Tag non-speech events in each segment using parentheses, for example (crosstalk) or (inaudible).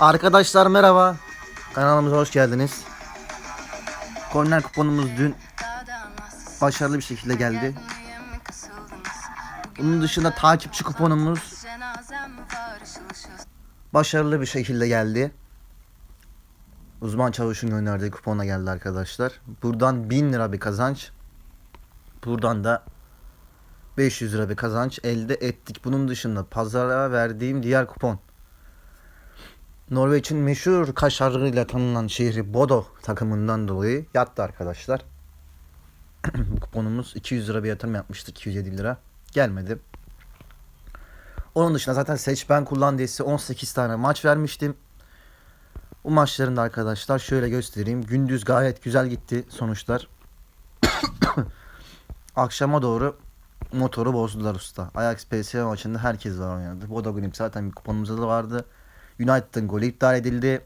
Arkadaşlar merhaba. Kanalımıza hoş geldiniz. Korner kuponumuz dün başarılı bir şekilde geldi. Bunun dışında takipçi kuponumuz başarılı bir şekilde geldi. Uzman çavuşun gönderdiği kupona geldi arkadaşlar. Buradan 1000 lira bir kazanç. Buradan da 500 lira bir kazanç elde ettik. Bunun dışında pazara verdiğim diğer kupon. Norveç'in meşhur kaşarıyla tanınan şehri Bodo takımından dolayı yattı arkadaşlar. (clears throat) Bu kuponumuz 200 lira bir yatırım yapmıştık. 207 lira. Gelmedi. Onun dışında zaten seç ben kullan diye size 18 tane maç vermiştim. Bu maçların da arkadaşlar şöyle göstereyim. Gündüz gayet güzel gitti sonuçlar. (clears throat) Akşama doğru motoru bozdular usta. Ajax PSV maçında herkes var oynadı. Bodo Glimt zaten bir kuponumuzda da vardı. United'ın golü iptal edildi.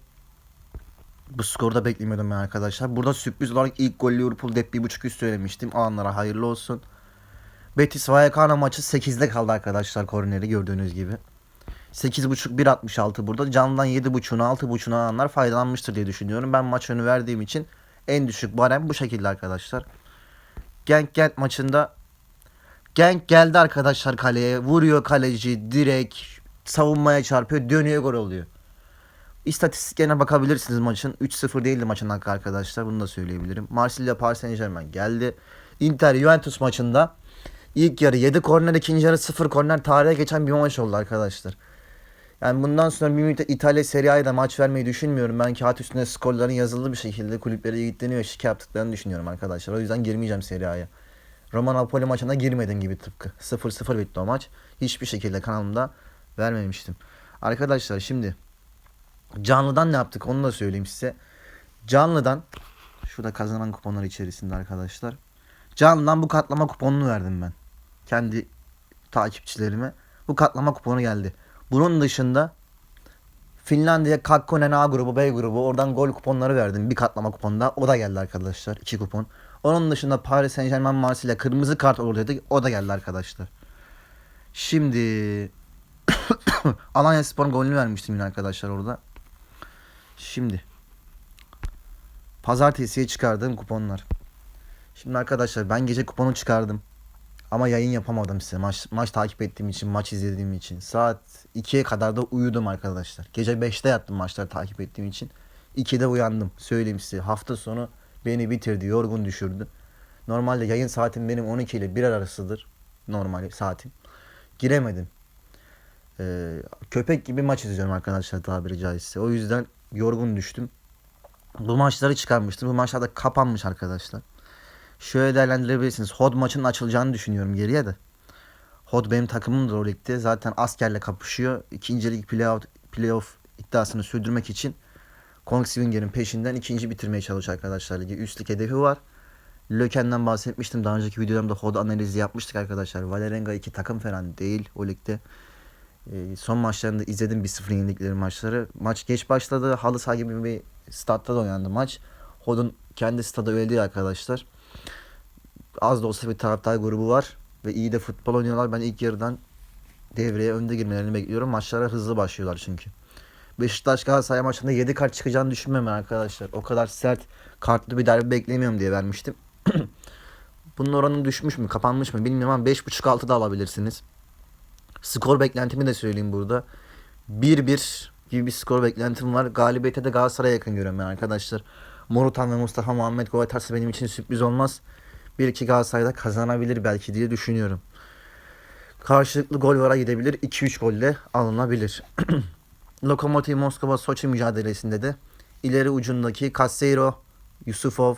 Bu skoru da beklemiyordum ben arkadaşlar. Burada sürpriz olarak ilk gol Liverpool dep 1.5 üst söylemiştim. Alanlara hayırlı olsun. Betis Vallecano maçı 8'de kaldı arkadaşlar korneri gördüğünüz gibi. 8.5 1.66 burada. Canlıdan 7.5'una 6.5'una alanlar faydalanmıştır diye düşünüyorum. Ben maç önü verdiğim için en düşük barem bu şekilde arkadaşlar. Genk Gent maçında Genk geldi arkadaşlar kaleye. Vuruyor kaleci direkt savunmaya çarpıyor. Dönüyor gol oluyor. İstatistiklerine bakabilirsiniz maçın. 3-0 değildi maçın hakkı arkadaşlar. Bunu da söyleyebilirim. Marsilya Paris Saint Germain geldi. Inter Juventus maçında ilk yarı 7 korner ikinci yarı 0 korner tarihe geçen bir maç oldu arkadaşlar. Yani bundan sonra bir müddet İtalya Serie A'da maç vermeyi düşünmüyorum. Ben kağıt üstünde skorların yazılı bir şekilde kulüplere yükleniyor ve şike yaptıklarını düşünüyorum arkadaşlar. O yüzden girmeyeceğim Serie A'ya. Roma Napoli maçına girmedim gibi tıpkı. 0-0 bitti o maç. Hiçbir şekilde kanalımda vermemiştim. Arkadaşlar şimdi canlıdan ne yaptık onu da söyleyeyim size. Canlıdan şurada kazanan kuponlar içerisinde arkadaşlar. Canlıdan bu katlama kuponunu verdim ben. Kendi takipçilerime. Bu katlama kuponu geldi. Bunun dışında Finlandiya Kakkonen A grubu B grubu oradan gol kuponları verdim. Bir katlama kuponda. O da geldi arkadaşlar. iki kupon. Onun dışında Paris Saint Germain Marsilya kırmızı kart olur dedik. O da geldi arkadaşlar. Şimdi (coughs) Alanya Spor'un golünü vermiştim yine arkadaşlar orada. Şimdi Pazartesiye çıkardığım kuponlar. Şimdi arkadaşlar ben gece kuponu çıkardım. Ama yayın yapamadım size. Maç, maç takip ettiğim için, maç izlediğim için. Saat 2'ye kadar da uyudum arkadaşlar. Gece 5'te yattım maçları takip ettiğim için. 2'de uyandım. Söyleyeyim size. Hafta sonu beni bitirdi, yorgun düşürdü. Normalde yayın saatim benim 12 ile 1 arasıdır. Normal saatim. Giremedim. Ee, köpek gibi maç izliyorum arkadaşlar tabiri caizse. O yüzden yorgun düştüm. Bu maçları çıkarmıştım. Bu maçlar da kapanmış arkadaşlar. Şöyle değerlendirebilirsiniz. Hod maçının açılacağını düşünüyorum geriye de. Hod benim takımımdır o ligde. Zaten askerle kapışıyor. İkinci lig playoff, playoff iddiasını sürdürmek için Kongsvinger'in peşinden ikinci bitirmeye çalışıyor arkadaşlar ligi. Üstlük hedefi var. Löken'den bahsetmiştim. Daha önceki videolarımda Hod analizi yapmıştık arkadaşlar. Valerenga iki takım falan değil o ligde. Ee, son maçlarında izledim 1-0 yenildikleri maçları. Maç geç başladı. Halı saha gibi bir statta da oynandı maç. Hod'un kendi stadı öyle arkadaşlar. Az da olsa bir taraftar grubu var. Ve iyi de futbol oynuyorlar. Ben ilk yarıdan devreye önde girmelerini bekliyorum. Maçlara hızlı başlıyorlar çünkü. Beşiktaş Galatasaray maçında 7 kart çıkacağını düşünmem arkadaşlar. O kadar sert kartlı bir derbi beklemiyorum diye vermiştim. (clears throat) Bunun oranı düşmüş mü kapanmış mı bilmiyorum ama 5.5-6 da alabilirsiniz. Skor beklentimi de söyleyeyim burada. 1-1 gibi bir skor beklentim var. Galibiyete de Galatasaray'a yakın görüyorum ben arkadaşlar. Morutan ve Mustafa Muhammed gol atarsa benim için sürpriz olmaz. 1-2 Galatasaray'da kazanabilir belki diye düşünüyorum. Karşılıklı gol vara gidebilir. 2-3 golle alınabilir. (clears throat) Lokomotiv Moskova Soçi mücadelesinde de ileri ucundaki Casero, Yusufov,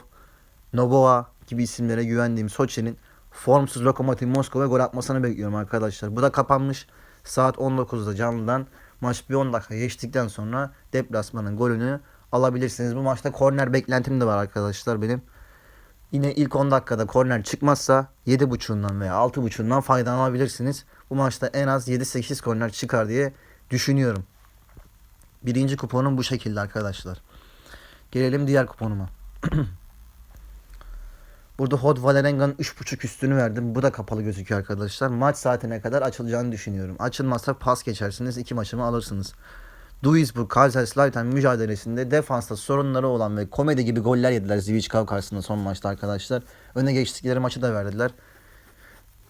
Novoa gibi isimlere güvendiğim Soçi'nin formsuz Lokomotiv Moskova'ya gol atmasını bekliyorum arkadaşlar. Bu da kapanmış. Saat 19'da canlıdan maç bir 10 dakika geçtikten sonra deplasmanın golünü alabilirsiniz. Bu maçta korner beklentim de var arkadaşlar benim. Yine ilk 10 dakikada korner çıkmazsa 7.5'undan veya 6.5'undan faydalanabilirsiniz. Bu maçta en az 7-8 korner çıkar diye düşünüyorum. Birinci kuponum bu şekilde arkadaşlar. Gelelim diğer kuponuma. (clears throat) Burada Hod Valerenga'nın 3.5 üstünü verdim. Bu da kapalı gözüküyor arkadaşlar. Maç saatine kadar açılacağını düşünüyorum. Açılmazsa pas geçersiniz. iki maçımı alırsınız. Duisburg Kaiserslautern mücadelesinde defansta sorunları olan ve komedi gibi goller yediler Zwickau karşısında son maçta arkadaşlar. Öne geçtikleri maçı da verdiler.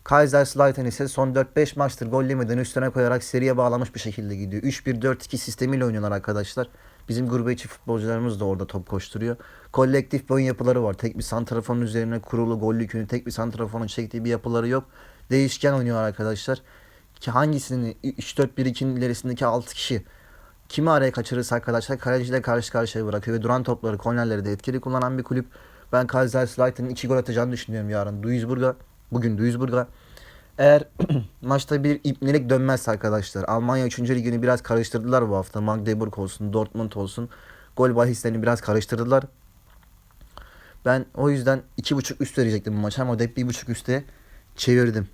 Kaiserslautern ise son 4-5 maçtır gol yemeden üstüne koyarak seriye bağlamış bir şekilde gidiyor. 3-1-4-2 sistemiyle oynuyorlar arkadaşlar. Bizim grubu içi futbolcularımız da orada top koşturuyor. Kolektif bir oyun yapıları var. Tek bir santrafonun üzerine kurulu gollü yükünü tek bir santrafonun çektiği bir yapıları yok. Değişken oynuyorlar arkadaşlar. Ki hangisini 3-4-1-2'nin ilerisindeki 6 kişi kimi araya kaçırırsa arkadaşlar kaleciyle karşı karşıya bırakıyor ve duran topları, kornerleri de etkili kullanan bir kulüp. Ben Kaiserslautern'ın 2 gol atacağını düşünüyorum yarın. Duisburg'a, bugün Duisburg'a. Eğer (clears throat) maçta bir ipnelik dönmezse arkadaşlar. Almanya 3. ligini biraz karıştırdılar bu hafta. Magdeburg olsun, Dortmund olsun. Gol bahislerini biraz karıştırdılar. Ben o yüzden 2.5 üst verecektim bu maça ama hep 1.5 üste çevirdim.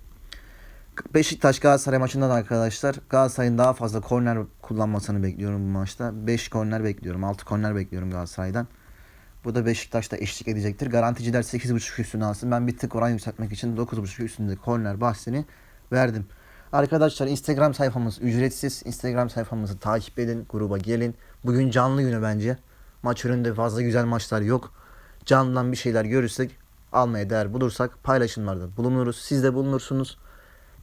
Beşiktaş Galatasaray maçında da arkadaşlar Galatasaray'ın daha fazla korner kullanmasını bekliyorum bu maçta. 5 korner bekliyorum. 6 korner bekliyorum Galatasaray'dan. Bu da Beşiktaş'ta eşlik edecektir. Garanticiler 8.5 üstüne alsın. Ben bir tık oran yükseltmek için 9.5 üstünde korner bahsini verdim. Arkadaşlar Instagram sayfamız ücretsiz. Instagram sayfamızı takip edin. Gruba gelin. Bugün canlı günü bence. Maç önünde fazla güzel maçlar yok. Canlıdan bir şeyler görürsek almaya değer bulursak paylaşımlarda bulunuruz. Siz de bulunursunuz.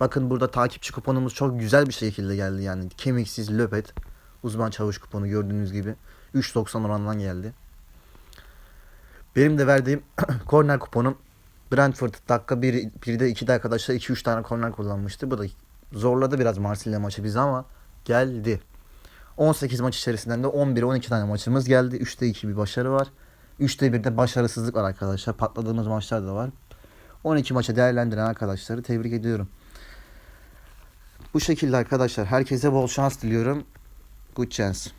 Bakın burada takipçi kuponumuz çok güzel bir şekilde geldi yani. Kemiksiz löpet. Uzman çavuş kuponu gördüğünüz gibi. 3.90 orandan geldi. Benim de verdiğim (clears throat) korner kuponum Brentford dakika 1, 1'de 2'de arkadaşlar 2-3 tane korner kullanmıştı. Bu da zorladı biraz Marsilya maçı bizi ama geldi. 18 maç içerisinden de 11-12 tane maçımız geldi. 3'te 2 bir başarı var. 3'te 1'de başarısızlık var arkadaşlar. Patladığımız maçlar da var. 12 maça değerlendiren arkadaşları tebrik ediyorum. Bu şekilde arkadaşlar herkese bol şans diliyorum. Good chance.